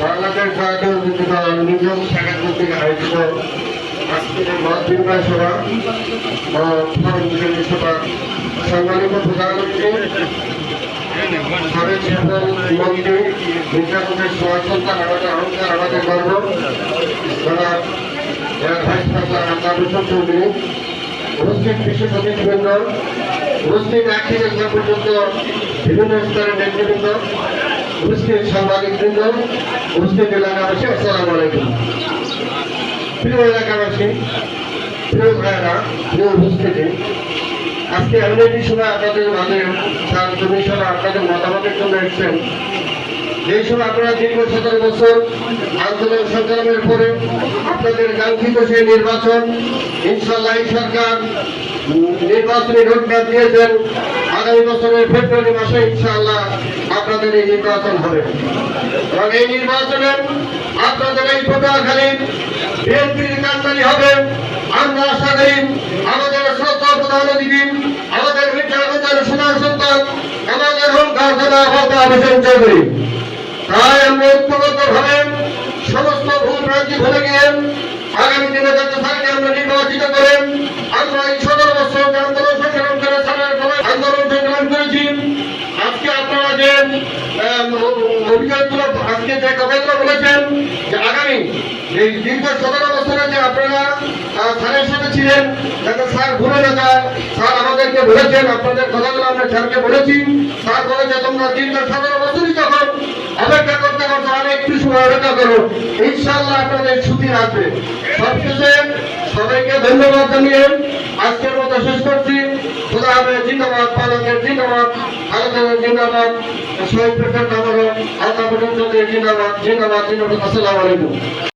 বাংলাদেশ জাতীয় নিজাম শাখা কর্তৃক আয়োজিত আজকের বিনিময় সভা ফোরাম বিজয়ী সভা সম্মানিত প্রধানমন্ত্রী সাবেক মন্ত্রী, বিদ্যাপীঠের সমাজ সন্তান আমাদের অহংকার আমাদের গর্ব। যারা ভাইস চৌধুরী, উপস্থিত এক থেকে পর্যন্ত বিভিন্ন স্তরের নেতৃবৃন্দ উপস্থিত সাংবাদিকবৃন্দ উপস্থিত এলাকাবাসী, আসসালামু আলাইকুম। প্রিয় এলাকাবাসী, প্রিয় ভাইয়েরা, প্রিয় উপস্থিতি, আজকে এমন একটি সময় আপনাদের মাঝে স্যার কমিশন আপনাদের মতামতের জন্য এসেছেন। যেই সময় আপনারা দীর্ঘ সতেরো বছর আন্দোলন সংগ্রামের পরে আপনাদের কাঙ্ক্ষিত সেই নির্বাচন ইনশাল্লাহ সরকার নির্বাচনী রোডম্যাপ দিয়েছেন। আগামী বছরের ফেব্রুয়ারি মাসে ইনশাআল্লাহ আপনাদের এই নির্বাচন হবে। এবং এই নির্বাচনে আপনাদের এই পটুয়াখালী বিএনপির কান্দারি হবে। আমরা আশা করি আমাদের শ্রদ্ধা প্রধান অতিথি, আমাদের বিদ্যালয়ের সোনার সন্তান, আমাদের হোমকার জেলা হতা হোসেন চৌধুরী। তাই আমরা ঐক্যবদ্ধ ভাবে সমস্ত ভুল ভ্রান্তি ভুলে গিয়ে আগামী দিনে যাতে স্যারকে আমরা নির্বাচিত করেন আমরা এই সতেরো বছর যে আন্দোলন সংগ্রাম করে স্যারের সবাই আন্দোলন সংগ্রাম করেছি আজকে অভিযোগগুলো আজকে যে কথাগুলো বলেছেন, যে আগামী এই দীর্ঘ সতেরো বছরে যে আপনারা স্যারের সাথে ছিলেন, যাতে স্যার ভুলে না যায়, স্যার আমাদেরকে বলেছেন, আপনাদের কথাগুলো আমরা স্যারকে বলেছি। স্যার বলেছে, তোমরা দীর্ঘ সতেরো বছরই যখন অপেক্ষা করতে করতে একটু সময় অপেক্ষা করো ইনশাল্লাহ আপনাদের ছুটি আসবে। সবশেষে সবাইকে ধন্যবাদ জানিয়ে আজকের মতো শেষ করছি। জিন্দাবাদ পালকের জিন্দাবাদ ভারতের জিন্দাবাদ, শহীদ প্রেসিডেন্ট আমার আলাদা জিন্দাবাদ জিন্দাবাদ জিন্দাবাদ, আসসালামু আলাইকুম।